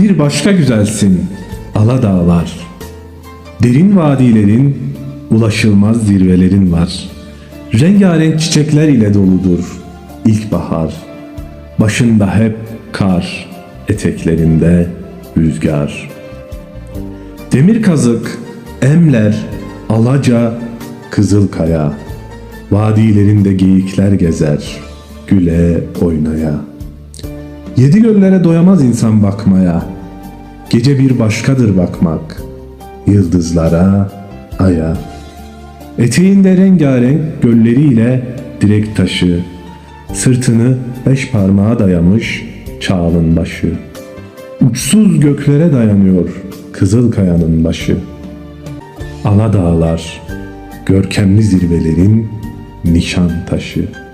Bir başka güzelsin Aladağlar. Derin vadilerin, ulaşılmaz zirvelerin var. Rengarenk çiçekler ile doludur ilkbahar. Başında hep kar, eteklerinde rüzgar. Demir kazık, emler, alaca, kızılkaya. Vadilerinde geyikler gezer, güle oynaya. Yedi göllere doyamaz insan bakmaya. Gece bir başkadır bakmak. Yıldızlara, aya. Eteğinde rengarenk gölleriyle direk taşı. Sırtını beş parmağa dayamış çağalın başı. Uçsuz göklere dayanıyor kızıl kayanın başı. Ana dağlar, görkemli zirvelerin nişan taşı.''